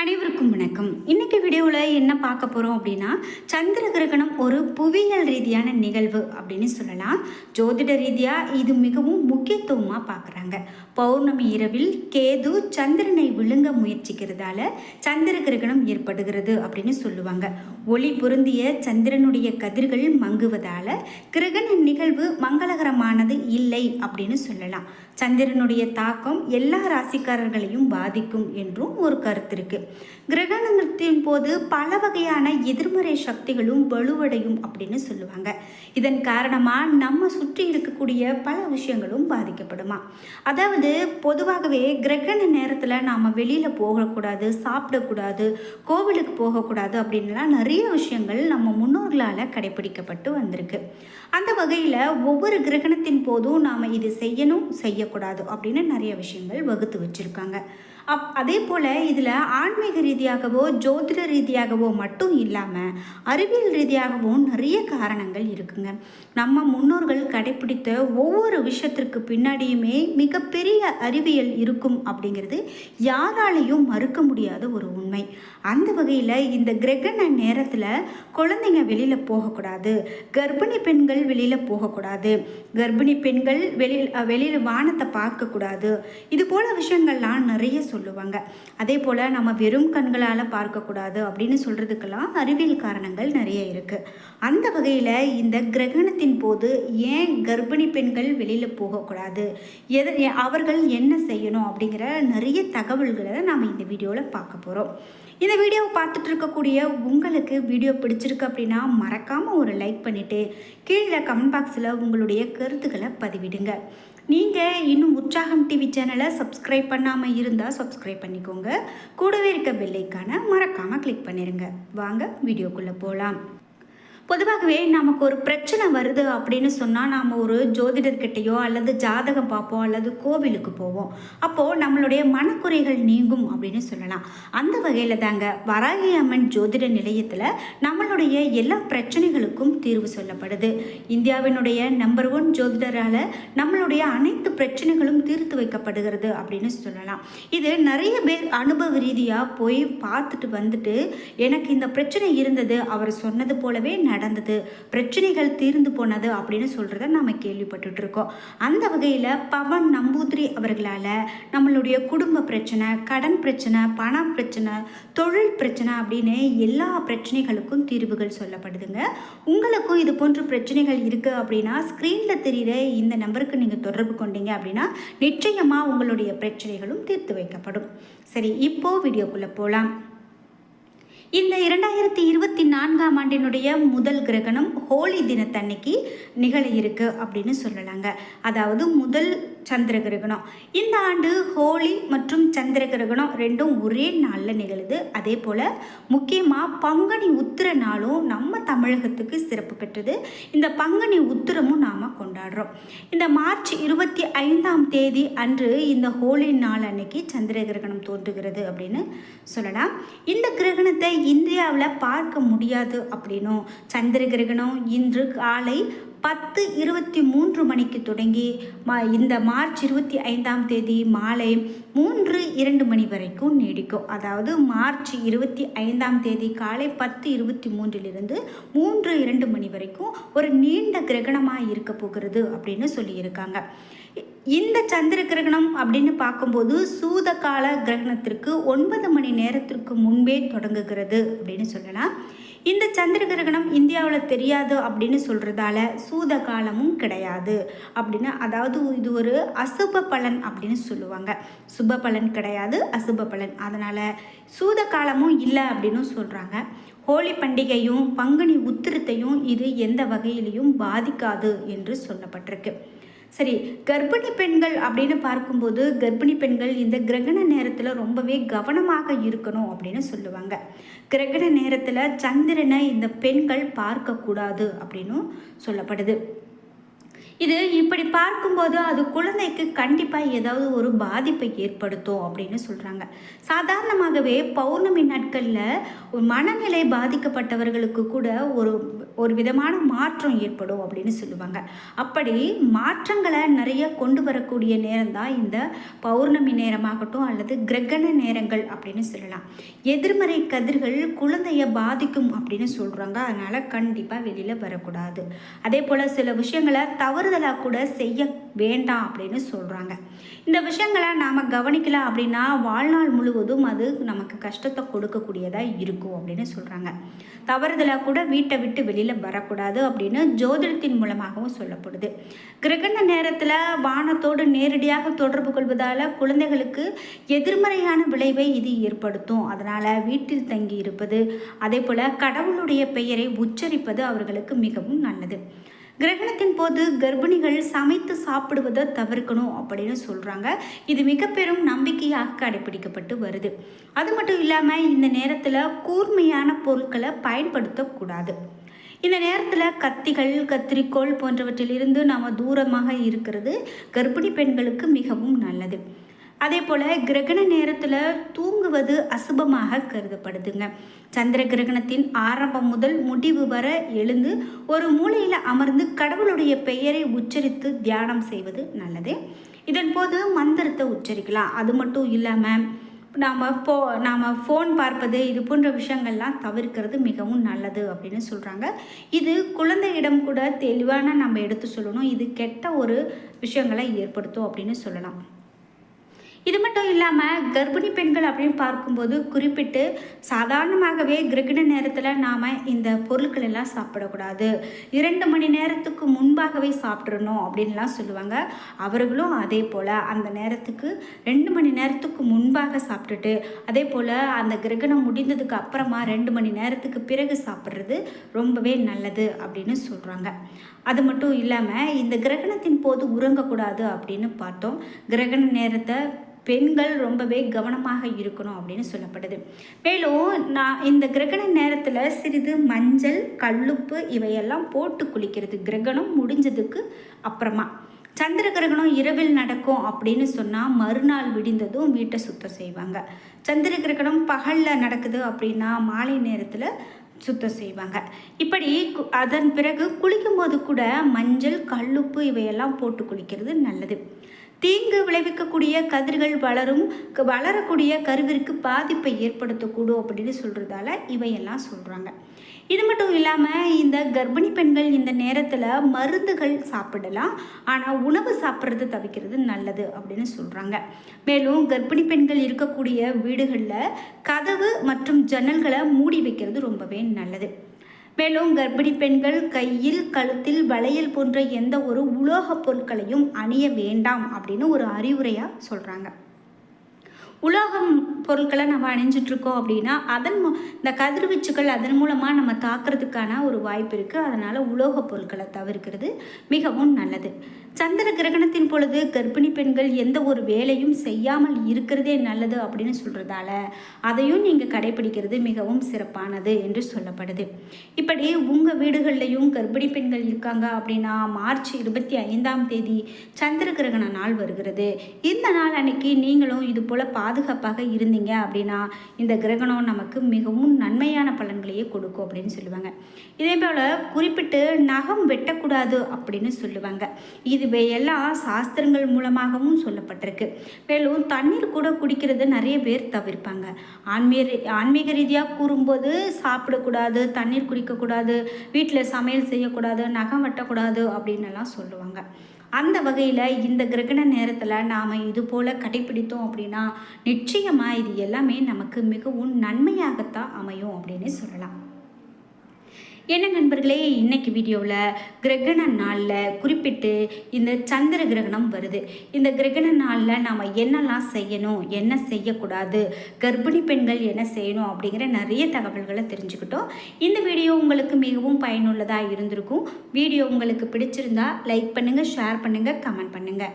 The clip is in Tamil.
அனைவருக்கும் வணக்கம். இன்னைக்கு வீடியோவில் என்ன பார்க்க போகிறோம் அப்படின்னா சந்திர கிரகணம் ஒரு புவியியல் ரீதியான நிகழ்வு அப்படின்னு சொல்லலாம். ஜோதிட ரீதியாக இது மிகவும் முக்கியத்துவமாக பார்க்குறாங்க. பௌர்ணமி இரவில் கேது சந்திரனை விழுங்க முயற்சிக்கிறதால சந்திர கிரகணம் ஏற்படுகிறது அப்படின்னு சொல்லுவாங்க. ஒளி பொருந்திய சந்திரனுடைய கதிர்கள் மங்குவதால் கிரகண நிகழ்வு மங்களகரமானது இல்லை அப்படின்னு சொல்லலாம். சந்திரனுடைய தாக்கம் எல்லா ராசிக்காரர்களையும் பாதிக்கும் என்றும் ஒரு கருத்து இருக்கு. கிரகணத்தின் போது பல வகையான எதிர்மறை சக்திகளும் வலுவடையும் அப்படின்னு சொல்லுவாங்க. இதன் காரணமாக நம்ம சுற்றி இருக்கக்கூடிய பல விஷயங்களும் பாதிக்கப்படுமா? அதாவது பொதுவாகவே கிரகண நேரத்தில் நாம் வெளியில் போகக்கூடாது சாப்பிடக்கூடாது கோவிலுக்கு போகக்கூடாது அப்படின்லாம் நிறைய விஷயங்கள் நம்ம முன்னோர்களால் கடைபிடிக்கப்பட்டு வந்திருக்கு. அந்த வகையில் ஒவ்வொரு கிரகணத்தின் போதும் நாம் இது செய்யணும் செய்யக்கூடாது அப்படின்னு நிறைய விஷயங்கள் வகுத்து வச்சுருக்காங்க. அப் அதே போல் இதில் ஆன்மீக ரீதியாகவோ ஜோதிட ரீதியாகவோ மட்டும் இல்லாமல் அறிவியல் ரீதியாகவும் நிறைய காரணங்கள் இருக்குங்க. நம்ம முன்னோர்கள் கடைப்பிடித்த ஒவ்வொரு விஷயத்திற்கு பின்னாடியுமே மிகப்பெரிய அறிவியல் இருக்கும் அப்படிங்கிறது யாராலையும் மறுக்க முடியாத ஒரு உண்மை. அந்த வகையில் இந்த கிரகண நேரத்தில் குழந்தைங்க வெளியில் போகக்கூடாது. கர்ப்பிணி பெண்கள் வெளியில் போகக்கூடாது. கர்ப்பிணி பெண்கள் வெளியில் வெளியில் வானத்தை பார்க்கக்கூடாது. இது போல் விஷயங்கள்லாம் நிறைய சொல்லுவாங்க. அதே போல் நம்ம வெறும் கண்களால் பார்க்கக்கூடாது அப்படின்னு சொல்கிறதுக்கெல்லாம் அறிவியல் காரணங்கள் நிறைய இருக்குது அந்த வகையில் இந்த கிரகணத்தின் போது ஏன் கர்ப்பிணி பெண்கள் வெளியில் போகக்கூடாது? எதை அவர்கள் என்ன செய்யணும் அப்படிங்கிற நிறைய தகவல்களை நாம் இந்த வீடியோவில் பார்க்க போகிறோம் இந்த வீடியோவை பார்த்துட்டு இருக்கக்கூடிய உங்களுக்கு வீடியோ பிடிச்சிருக்கு அப்படின்னா மறக்காமல் ஒரு லைக் பண்ணிவிட்டு கீழே கமெண்ட் பாக்ஸில் உங்களுடைய கருத்துக்களை பதிவிடுங்க. நீங்கள் இன்னும் உற்சாகம் டிவி சேனலை சப்ஸ்கிரைப் பண்ணாமல் இருந்தால் சப்ஸ்கிரைப் பண்ணிக்கோங்க. கூடவே இருக்க பெல்லைக்கான மறக்காமல் கிளிக் பண்ணிடுங்க வாங்க வீடியோக்குள்ளே போகலாம் பொதுவாகவே நமக்கு ஒரு பிரச்சனை வருது அப்படின்னு சொன்னால் நாம் ஒரு ஜோதிடர்கிட்டையோ அல்லது ஜாதகம் பார்ப்போம் அல்லது கோவிலுக்கு போவோம். அப்போது நம்மளுடைய மனக்குறைகள் நீங்கும் அப்படின்னு சொல்லலாம். அந்த வகையில் தாங்க வராகி அம்மன் ஜோதிட நிலையத்தில் நம்மளுடைய எல்லா பிரச்சனைகளுக்கும் தீர்வு சொல்லப்படுது. இந்தியாவினுடைய நம்பர் ஒன் ஜோதிடரால் நம்மளுடைய அனைத்து பிரச்சனைகளும் தீர்த்து வைக்கப்படுகிறது அப்படின்னு சொல்லலாம். இது நிறைய பேர் அனுபவ ரீதியாக போய் பார்த்துட்டு வந்துட்டு எனக்கு இந்த பிரச்சனை இருந்தது. அவர் சொன்னது போலவே நடந்தது. பிரச்சனைகள் தீர்ந்து போனது அப்படின்னு சொல்கிறத நம்ம கேள்விப்பட்டுட்டு இருக்கோம் அந்த வகையில் பவன் நம்பூதிரி அவர்களால் நம்மளுடைய குடும்ப பிரச்சனை கடன் பிரச்சனை பண பிரச்சனை தொழில் பிரச்சனை அப்படின்னு எல்லா பிரச்சனைகளுக்கும் தீர்வுகள் சொல்லப்படுதுங்க. உங்களுக்கும் இது போன்ற பிரச்சனைகள் இருக்குது அப்படின்னா ஸ்க்ரீனில் தெரிகிற இந்த நம்பருக்கு நீங்கள் தொடர்பு கொண்டீங்க அப்படின்னா நிச்சயமாக உங்களுடைய பிரச்சனைகளும் தீர்த்து வைக்கப்படும். சரி இப்போது வீடியோக்குள்ளே போகலாம் இந்த இரண்டாயிரத்தி இருபத்தி நான்காம் ஆண்டினுடைய முதல் கிரகணம் ஹோலி தினத்தன்னைக்கு நிகழ இருக்கு அப்படின்னு சொல்லலாங்க. அதாவது முதல் சந்திர கிரகணம். இந்த ஆண்டு ஹோலி மற்றும் சந்திர கிரகணம் ரெண்டும் ஒரே நாளில் நிகழுது. அதே போல் முக்கியமாக பங்குனி உத்திர நாளும் நம்ம தமிழகத்துக்கு சிறப்பு பெற்றது. இந்த பங்குனி உத்திரமும் நாம் கொண்டாடுறோம். இந்த மார்ச் இருபத்தி ஐந்தாம் தேதி அன்று இந்த ஹோலி நாள் அன்னைக்கு சந்திர கிரகணம் தோன்றுகிறது அப்படின்னு சொல்லலாம். இந்த கிரகணத்தை இந்தியாவில் பார்க்க முடியாது அப்படின்னும். சந்திர கிரகணம் இன்று காலை பத்து இருபத்தி மூன்று மணிக்கு தொடங்கி மா இந்த மார்ச் இருபத்தி ஐந்தாம் தேதி மாலை மூன்று இரண்டு மணி வரைக்கும் நீடிக்கும். அதாவது மார்ச் இருபத்தி ஐந்தாம் தேதி காலை பத்து இருபத்தி மூன்றிலிருந்து மூன்று இரண்டு மணி வரைக்கும் ஒரு நீண்ட கிரகணமாக இருக்க போகிறது அப்படின்னு சொல்லியிருக்காங்க. இந்த சந்திர கிரகணம் அப்படின்னு பார்க்கும்போது சூத கால கிரகணத்திற்கு ஒன்பது மணி நேரத்திற்கு முன்பே தொடங்குகிறது அப்படின்னு சொல்லலாம். இந்த சந்திர கிரகணம் இந்தியாவில் தெரியாது அப்படின்னு சொல்கிறதால சூத காலமும் கிடையாது அப்படின்னு அதாவது இது ஒரு அசுப பலன் அப்படின்னு சொல்லுவாங்க. சுப பலன் கிடையாது அசுப பலன். அதனால் சூத காலமும் இல்லை அப்படின்னு சொல்கிறாங்க ஹோலி பண்டிகையும் பங்குனி உத்திரத்தையும் இது எந்த வகையிலையும் பாதிக்காது என்று சொல்லப்பட்டிருக்கு. சரி கர்ப்பிணி பெண்கள் அப்படின்னு பார்க்கும்போது கர்ப்பிணி பெண்கள் இந்த கிரகண நேரத்தில் ரொம்பவே கவனமாக இருக்கணும் அப்படின்னு சொல்லுவாங்க. கிரகண நேரத்தில் சந்திரனை இந்த பெண்கள் பார்க்கக்கூடாது அப்படின்னும் சொல்லப்படுது. இது இப்படி பார்க்கும்போது அது குழந்தைக்கு கண்டிப்பாக ஏதாவது ஒரு பாதிப்பை ஏற்படுத்தும் அப்படின்னு சொல்கிறாங்க சாதாரணமாகவே பௌர்ணமி நாட்களில் ஒரு மனநிலை பாதிக்கப்பட்டவர்களுக்கு கூட ஒரு ஒரு விதமான மாற்றம் ஏற்படும் அப்படின்னு சொல்லுவாங்க. அப்படி மாற்றங்களை நிறைய கொண்டு வரக்கூடிய நேரம் தான் இந்த பௌர்ணமி நேரமாகட்டும் அல்லது கிரகண நேரங்கள் அப்படின்னு சொல்லலாம். எதிர்மறை கதிர்கள் குழந்தைய பாதிக்கும் அப்படின்னு சொல்கிறாங்க அதனால் கண்டிப்பாக வெளியில் வரக்கூடாது. அதே போல் சில விஷயங்களை தவறு தவறுதலாக கூட செய்ய வேண்டாம் அப்படின்னு சொல்கிறாங்க இந்த விஷயங்களை நாம் கவனிக்கல அப்படின்னா வாழ்நாள் முழுவதும் அது நமக்கு கஷ்டத்தை கொடுக்கக்கூடியதாக இருக்கும் அப்படின்னு சொல்கிறாங்க தவறுதலாக கூட வீட்டை விட்டு வெளியில் வரக்கூடாது அப்படின்னு ஜோதிடத்தின் மூலமாகவும் சொல்லப்படுது. கிரகண நேரத்தில் வானத்தோடு நேரடியாக தொடர்பு கொள்வதால் குழந்தைகளுக்கு எதிர்மறையான விளைவை இது ஏற்படுத்தும். அதனால் வீட்டில் தங்கி இருப்பது அதே போல் கடவுளுடைய பெயரை உச்சரிப்பது அவர்களுக்கு மிகவும் நல்லது. கிரகணத்தின் போது கர்ப்பிணிகள் சமைத்து சாப்பிடுவதை தவிர்க்கணும் அப்படின்னு சொல்கிறாங்க இது மிக பெரும் நம்பிக்கையாக கடைபிடிக்கப்பட்டு வருது. அது மட்டும் இல்லாமல் இந்த நேரத்தில் கூர்மையான பொருட்களை பயன்படுத்தக்கூடாது இந்த நேரத்தில் கத்திகள் கத்திரிக்கோள் போன்றவற்றிலிருந்து நாம் தூரமாக இருக்கிறது கர்ப்பிணி பெண்களுக்கு மிகவும் நல்லது. அதே போல் கிரகண நேரத்தில் தூங்குவது அசுபமாக கருதப்படுதுங்க. சந்திர கிரகணத்தின் ஆரம்பம் முதல் முடிவு வர எழுந்து ஒரு மூலையில் அமர்ந்து கடவுளுடைய பெயரை உச்சரித்து தியானம் செய்வது நல்லது. இதன் போது மந்திரத்தை உச்சரிக்கலாம். அது மட்டும் இல்லாமல் நாம் போ நாம் ஃபோன் பார்ப்பது இது போன்ற விஷயங்கள்லாம் தவிர்க்கிறது மிகவும் நல்லது அப்படின்னு சொல்கிறாங்க இது குழந்தையிடம் கூட தெளிவான நம்ம எடுத்து சொல்லணும். இது கெட்ட ஒரு விஷயங்களை ஏற்படுத்தும் அப்படின்னு சொல்லலாம். இது மட்டும் இல்லாமல் கர்ப்பிணி பெண்கள் அப்படின்னு பார்க்கும்போது குறிப்பிட்டு சாதாரணமாகவே கிரகண நேரத்தில் நாம் இந்த பொருட்கள் எல்லாம் சாப்பிடக்கூடாது. இரண்டு மணி நேரத்துக்கு முன்பாகவே சாப்பிட்றணும் அப்படின்லாம் சொல்லுவாங்க. அவர்களும் அதே போல் அந்த நேரத்துக்கு ரெண்டு மணி நேரத்துக்கு முன்பாக சாப்பிட்டுட்டு அதே போல் அந்த கிரகணம் முடிந்ததுக்கு அப்புறமா ரெண்டு மணி நேரத்துக்கு பிறகு சாப்பிட்றது ரொம்பவே நல்லது அப்படின்னு சொல்கிறாங்க அது மட்டும் இல்லாமல் இந்த கிரகணத்தின் போது உறங்கக்கூடாது அப்படின்னு பார்த்தோம். கிரகண நேரத்தை பெண்கள் ரொம்பவே கவனமாக இருக்கணும் அப்படின்னு சொல்லப்படுது மேலும் நான் இந்த கிரகண நேரத்தில் சிறிது மஞ்சள் கல்லுப்பு இவையெல்லாம் போட்டு குளிக்கிறது கிரகணம் முடிஞ்சதுக்கு அப்புறமா. சந்திர கிரகணம் இரவில் நடக்கும் அப்படின்னு சொன்னால் மறுநாள் விடிந்ததும் வீட்டை சுத்தம் செய்வாங்க. சந்திர கிரகணம் பகலில் நடக்குது அப்படின்னா மாலை நேரத்தில் சுத்தம் செய்வாங்க. இப்படி அதன் பிறகு குளிக்கும்போது கூட மஞ்சள் கல்லுப்பு இவையெல்லாம் போட்டு குளிக்கிறது நல்லது. தீங்கு விளைவிக்கக்கூடிய கதிர்கள் வளரும் வளரக்கூடிய கருவிற்கு பாதிப்பை ஏற்படுத்தக்கூடும் அப்படின்னு சொல்கிறதால இவையெல்லாம் சொல்கிறாங்க இது மட்டும் இல்லாமல் இந்த கர்ப்பிணி பெண்கள் இந்த நேரத்தில் மருந்துகள் சாப்பிடலாம். ஆனால் உணவு சாப்பிட்றது தவிக்கிறது நல்லது அப்படின்னு சொல்கிறாங்க மேலும் கர்ப்பிணி பெண்கள் இருக்கக்கூடிய வீடுகளில் கதவு மற்றும் ஜன்னல்களை மூடி வைக்கிறது ரொம்பவே நல்லது. மேலும் கர்ப்பிணி பெண்கள் கையில் கழுத்தில் வளையல் போன்ற எந்த ஒரு உலோகப் பொருட்களையும் அணிய வேண்டாம் அப்படின்னு ஒரு அறிவுரையாக சொல்கிறாங்க உலோகம் பொருட்களை நம்ம அணிஞ்சிட்ருக்கோம் அப்படின்னா அதன் இந்த கதிர்வீச்சுகள் அதன் மூலமாக நம்ம தாக்குறதுக்கான ஒரு வாய்ப்பு இருக்குது அதனால் உலோகப் பொருட்களை தவிர்க்கிறது மிகவும் நல்லது. சந்திர கிரகணத்தின் பொழுது கர்ப்பிணி பெண்கள் எந்த ஒரு வேலையும் செய்யாமல் இருக்கிறதே நல்லது அப்படின்னு சொல்கிறதால அதையும் நீங்கள் கடைபிடிக்கிறது மிகவும் சிறப்பானது என்று சொல்லப்படுது. இப்படி உங்கள் வீடுகள்லையும் கர்ப்பிணி பெண்கள் இருக்காங்க அப்படின்னா மார்ச் இருபத்தி ஐந்தாம் தேதி சந்திர கிரகண நாள் வருகிறது. இந்த நாள் அன்னைக்கு நீங்களும் இது போல் பாதுகாப்பாக இருந்தீங்க அப்படின்னா இந்த கிரகணம் நமக்கு மிகவும் நன்மையான பலன்களையே கொடுக்கும் அப்படின்னு சொல்லுவாங்க. இதே போல் குறிப்பிட்டு நகம் வெட்டக்கூடாது அப்படின்னு சொல்லுவாங்க. இது இதுவையெல்லாம் சாஸ்திரங்கள் மூலமாகவும் சொல்லப்பட்டிருக்கு. மேலும் தண்ணீர் கூட குடிக்கிறது நிறைய பேர் தவிர்ப்பாங்க. ஆன்மீக ஆன்மீக ரீதியாக கூறும்போது சாப்பிடக்கூடாது தண்ணீர் குடிக்கக்கூடாது வீட்டில் சமையல் செய்யக்கூடாது நகம் வெட்டக்கூடாது அப்படின்னுலாம் சொல்லுவாங்க. அந்த வகையில் இந்த கிரகண நேரத்தில் நாம் இது போல் கடைப்பிடித்தோம் அப்படின்னா நிச்சயமாக இது எல்லாமே நமக்கு மிகவும் நன்மையாகத்தான் அமையும் அப்படின்னு சொல்லலாம். என்ன நண்பர்களே இன்னைக்கு வீடியோவில் கிரகண நாளில் குறிப்பிட்டு இந்த சந்திர கிரகணம் வருது. இந்த கிரகண நாளில் நாம் என்னெல்லாம் செய்யணும் என்ன செய்யக்கூடாது கர்ப்பிணி பெண்கள் என்ன செய்யணும் அப்படிங்கிற நிறைய தகவல்களை தெரிஞ்சுக்கிட்டோம். இந்த வீடியோ உங்களுக்கு மிகவும் பயனுள்ளதாக இருந்திருக்கும். வீடியோ உங்களுக்கு பிடிச்சிருந்தா லைக் பண்ணுங்கள் ஷேர் பண்ணுங்கள் கமெண்ட் பண்ணுங்கள்